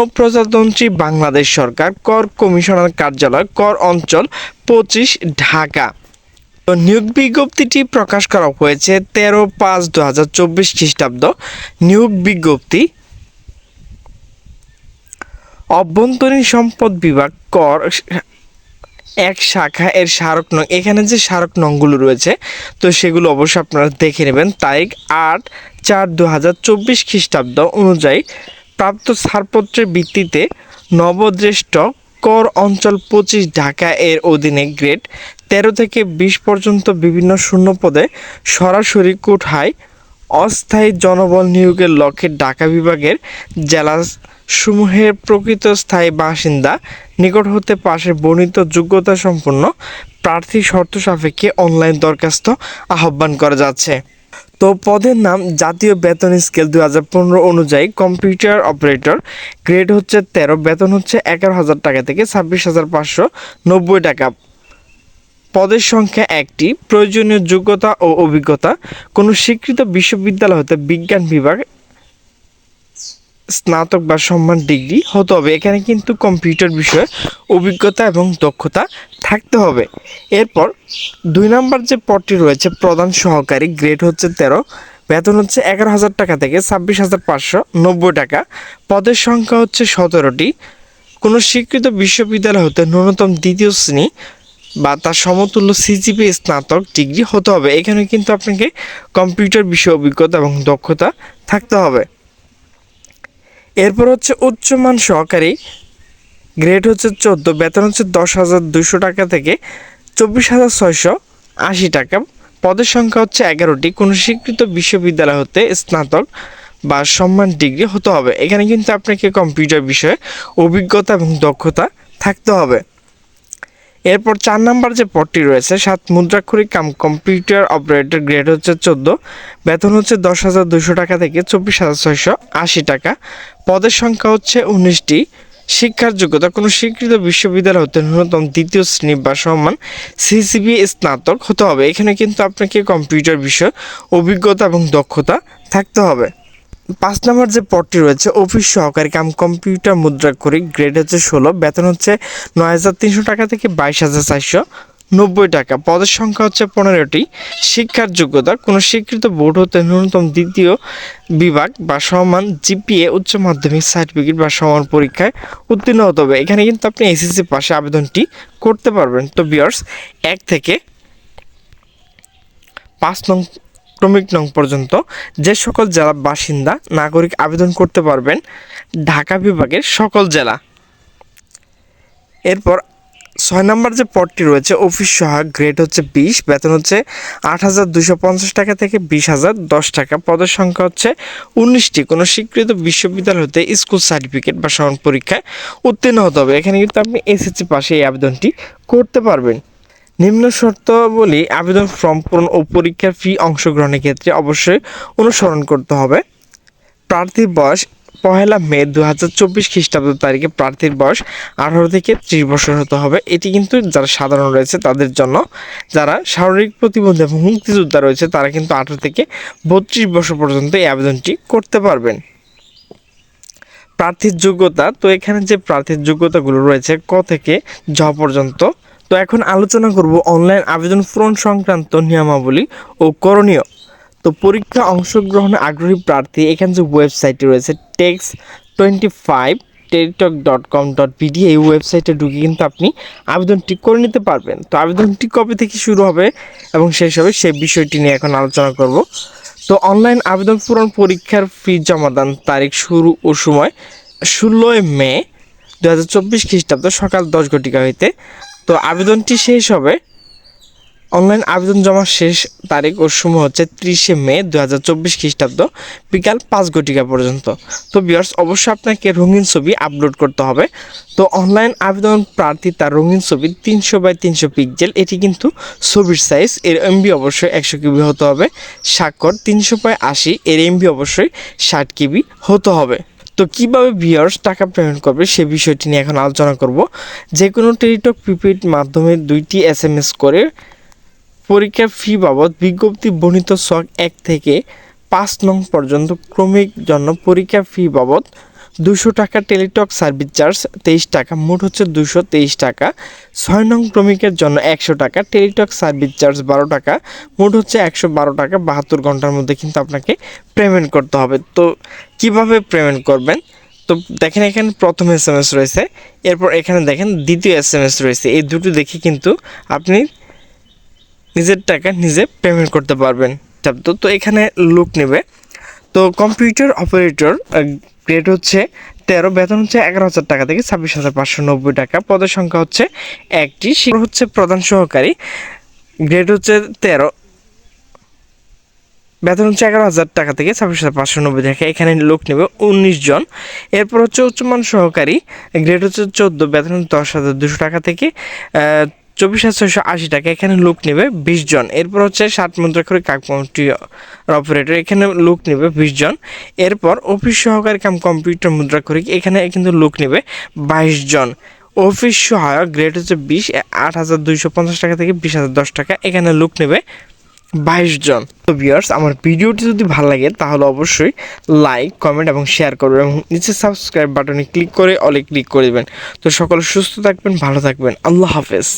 গণপ্রজাতন্ত্রী বাংলাদেশ সরকার, কর কমিশনার কার্যালয়, কর অঞ্চল পঁচিশ ঢাকা। নিয়োগ বিজ্ঞপ্তিটি প্রকাশ করা হয়েছে তেরো পাঁচ দু হাজার চব্বিশ খ্রিস্টাব্দ। নিয়োগ বিজ্ঞপ্তি, অভ্যন্তরীণ সম্পদ বিভাগ, কর এক শাখা এর স্মারক নং, এখানে যে স্মারক নংগুলো রয়েছে, তো সেগুলো অবশ্যই আপনারা দেখে নেবেন। তারিখ আট চার দু হাজার চব্বিশ খ্রিস্টাব্দ অনুযায়ী প্রাপ্ত ছাড়পত্রের ভিত্তিতে নবদ্রেষ্ট কর অঞ্চল পঁচিশ ঢাকা এর অধীনে গ্রেড তেরো থেকে বিশ পর্যন্ত বিভিন্ন শূন্য পদে সরাসরি কোঠায় অস্থায়ী জনবল নিয়োগের লক্ষ্যে ঢাকা বিভাগের জেলা সমূহের প্রকৃত স্থায়ী বাসিন্দা নিকট হতে পাশের বর্ণিত যোগ্যতা সম্পন্ন প্রার্থী শর্ত সাপেক্ষে অনলাইন দরখাস্ত আহ্বান করা যাচ্ছে। তো পদের নাম জাতীয় বেতন স্কেল দু হাজার পনেরো অনুযায়ী কম্পিউটার অপারেটর। গ্রেড হচ্ছে তেরো, বেতন হচ্ছে এগারো হাজার টাকা থেকে ছাব্বিশ হাজার পাঁচশো নব্বই টাকা। পদের সংখ্যা একটি, প্রয়োজনীয় যোগ্যতা ও অভিজ্ঞতা। কোনো স্বীকৃত বিশ্ববিদ্যালয় হতে বিজ্ঞান বিভাগ স্নাতক বা সম্মান ডিগ্রি হতে হবে। এখানে কিন্তু কম্পিউটার বিষয়ে অভিজ্ঞতা এবং দক্ষতা থাকতে হবে। এরপর দুই নম্বর যে পদটি রয়েছে, প্রধান সহকারী গ্রেড হচ্ছে তেরো, বেতন হচ্ছে এগারো হাজার টাকা থেকে ছাব্বিশ হাজার পাঁচশো নব্বই টাকা। পদের সংখ্যা হচ্ছে সতেরোটি। কোনো স্বীকৃত বিশ্ববিদ্যালয় হতে ন্যূনতম দ্বিতীয় শ্রেণি বা তার সমতুল্য সিজিপি স্নাতক ডিগ্রি হতে হবে। এখানে কিন্তু আপনাকে কম্পিউটার বিষয়ে অভিজ্ঞতা এবং দক্ষতা থাকতে হবে। এরপর হচ্ছে উচ্চমান সহকারী। গ্রেড হচ্ছে চোদ্দ, বেতন হচ্ছে দশ হাজার দুশো টাকা থেকে চব্বিশ হাজার ছয়শো আশি টাকা। পদের সংখ্যা হচ্ছে এগারোটি। কোনো স্বীকৃত বিশ্ববিদ্যালয় হতে স্নাতক বা সম্মান ডিগ্রি হতে হবে। এখানে কিন্তু আপনাকে কম্পিউটার বিষয়ে অভিজ্ঞতা এবং দক্ষতা থাকতে হবে। এরপর চার নাম্বার যে পদটি রয়েছে, সাত মুদ্রাক্ষরিক কাম কম্পিউটার অপারেটর গ্রেড হচ্ছে চোদ্দ, বেতন হচ্ছে দশ হাজার দুশো টাকা থেকে চব্বিশ হাজার ছয়শো আশি টাকা। পদের সংখ্যা হচ্ছে উনিশটি। শিক্ষার যোগ্যতা, কোনো স্বীকৃত বিশ্ববিদ্যালয় হতে ন্যূনতম দ্বিতীয় শ্রেণি বা সম্মান সিসিবি স্নাতক হতে হবে। এখানে কিন্তু আপনাকে কম্পিউটার বিষয়ে, অভিজ্ঞতা এবং দক্ষতা থাকতে হবে। পাঁচ নম্বর যে পদটি রয়েছে, অফিস সহকারী কাম কম্পিউটার মুদ্রাক্ষরিক গ্রেড হচ্ছে ষোলো, বেতন হচ্ছে নয় হাজার তিনশো টাকা থেকে বাইশ হাজার চারশো নব্বই টাকা। পদের সংখ্যা হচ্ছে পনেরোটি। শিক্ষার যোগ্যতা, কোনো স্বীকৃত বোর্ড হতে ন্যূনতম দ্বিতীয় বিভাগ বা সমান জিপিএ, উচ্চ মাধ্যমিক সার্টিফিকেট বা সমান পরীক্ষায় উত্তীর্ণ হতে হবে। এখানে কিন্তু আপনি এসএসসি পাশে আবেদনটি করতে পারবেন। তো বিয়ার্স এক থেকে পাঁচ নং ক্রমিক নং পর্যন্ত যে সকল জেলা বাসিন্দা নাগরিক আবেদন করতে পারবেন ঢাকা বিভাগের সকল জেলা। এরপর ছয় নম্বর যে পদটি রয়েছে, অফিস সহায়ক গ্রেড হচ্ছে বিশ, বেতন হচ্ছে আট হাজার দুশো পঞ্চাশ টাকা থেকে বিশ হাজার দশ টাকা। পদের সংখ্যা হচ্ছে উনিশটি। কোনো স্বীকৃত বিশ্ববিদ্যালয় হতে স্কুল সার্টিফিকেট বা সমান পরীক্ষায় উত্তীর্ণ হতে হবে। এখানে কিন্তু আপনি এসএসসি পাশে এই আবেদনটি করতে পারবেন। নিম্ন শর্তাবলী আবেদন ফর্ম পূরণ ও পরীক্ষার ফি অংশগ্রহণের ক্ষেত্রে অবশ্যই অনুসরণ করতে হবে। প্রার্থীর বয়স পহেলা মে দু হাজার চব্বিশ খ্রিস্টাব্দ তারিখে প্রার্থীর বয়স আঠারো থেকে ত্রিশ বছর হতে হবে। এটি কিন্তু যারা সাধারণ রয়েছে তাদের জন্য, যারা শারীরিক প্রতিবন্ধী এবং মুক্তিযোদ্ধা রয়েছে তারা কিন্তু আঠারো থেকে বত্রিশ বছর পর্যন্ত এই আবেদনটি করতে পারবেন। প্রার্থীর যোগ্যতা, তো এখানে যে প্রার্থীর যোগ্যতাগুলো রয়েছে ক থেকে জ পর্যন্ত তো এখন আলোচনা করব অনলাইন আবেদন পূরণ সংক্রান্ত নিয়মাবলী ও করণীয়। তো পরীক্ষা অংশগ্রহণে আগ্রহী প্রার্থী, এখানে যে ওয়েবসাইটটি রয়েছে text twenty five Teletalk dot com dot BD এই ওয়েবসাইটে ঢুকে কিন্তু আপনি আবেদনটি করে নিতে পারবেন। তো আবেদনটি কবে থেকে শুরু হবে এবং শেষ হবে, সেই বিষয়টি নিয়ে এখন আলোচনা করব। তো অনলাইন আবেদন পূরণ পরীক্ষার ফি জমাদান তারিখ, শুরু ও সময় ষোলোই মে দু হাজার চব্বিশ খ্রিস্টাব্দ সকাল দশ ঘটিকা হইতে তো আবেদনটি শেষ হবে। অনলাইন আবেদন জমা শেষ তারিখ ও সময় হচ্ছে ত্রিশে মে দু হাজার চব্বিশ খ্রিস্টাব্দ, বিকাল পাঁচ ঘটিকা পর্যন্ত। তো বিয়ার্স অবশ্যই আপনাকে রঙিন ছবি আপলোড করতে হবে। তো অনলাইন আবেদন প্রার্থী তার রঙিন ছবি তিনশো বাই তিনশো পিক্সেল এটি কিন্তু ছবির সাইজ এর এমবি অবশ্যই একশো কিবি হতে হবে। স্বাক্ষর তিনশো বাই আশি, এর এমবি অবশ্যই ষাট কিবি হতে হবে। তো কীভাবে ভিউয়ার্স টাকা পেমেন্ট করবে সে বিষয়টি নিয়ে এখন আলোচনা করব। যে কোনো টেলিটক প্রিপেড মাধ্যমে দুইটি এস এম এস করে পরীক্ষার ফি বাবদ বিজ্ঞপ্তি বর্ণিত শখ এক থেকে পাঁচ নং পর্যন্ত ক্রমিক জন্য পরীক্ষার ফি বাবদ দুশো টাকা টেলিটক সার্ভিস চার্জ, তেইশ টাকা, মোট হচ্ছে দুশো তেইশ টাকা। ছয় নং ক্রমিকের জন্য একশো টাকা, টেলিটক সার্ভিস চার্জ বারো টাকা, মোট হচ্ছে একশো বারো টাকা, বাহাত্তর ঘণ্টার মধ্যে কিন্তু আপনাকে পেমেন্ট করতে হবে। তো কীভাবে পেমেন্ট করবেন? তো দেখেন এখানে প্রথম এস এম এস রয়েছে, এরপর এখানে দেখেন দ্বিতীয় এস এম এস রয়েছে। এই দুটো দেখে কিন্তু আপনি নিজের টাকা নিজে পেমেন্ট করতে পারবেন। তো তো এখানে লুক নেবে। তো কম্পিউটার অপারেটর গ্রেড হচ্ছে তেরো, বেতন হচ্ছে এগারো হাজার টাকা থেকে ছাব্বিশ হাজার পাঁচশো নব্বই টাকা। পদের সংখ্যা হচ্ছে একটি। সে হচ্ছে প্রধান সহকারী গ্রেড হচ্ছে তেরো, বেতন হচ্ছে এগারো হাজার টাকা থেকে ছাব্বিশ হাজার পাঁচশো নব্বই টাকা। এখানে লোক নেবে উনিশ জন। এরপর হচ্ছে উচ্চমান সহকারী গ্রেড হচ্ছে চোদ্দ, বেতন দশ হাজার দুশো টাকা থেকে চব্বিশ হাজার ছয়শো আশি টাকা। এখানে লোক নেবে বিশ জন। এরপর হচ্ছে ষাট মুদ্রা করে কাকমন্ত্রী অপারেটর এখানে লোক নেবে বিশ জন। এরপর অফিস সহকারী কাম কম্পিউটার মুদ্রা করে এখানে কিন্তু লোক নেবে বাইশ জন। অফিস সহায়ক গ্রেড হচ্ছে বিশ আট হাজার দুইশো পঞ্চাশ টাকা থেকে বিশ হাজার দশ টাকা। এখানে লোক নেবে বাইশ জন। তো ভিউয়ার্স আমার ভিডিওটি যদি ভালো লাগে তাহলে অবশ্যই লাইক কমেন্ট এবং শেয়ার করবেন এবং নিচে সাবস্ক্রাইব বাটনে ক্লিক করে অলে ক্লিক করে দেবেন। তো সকলে সুস্থ থাকবেন, ভালো থাকবেন। আল্লাহ হাফেজ।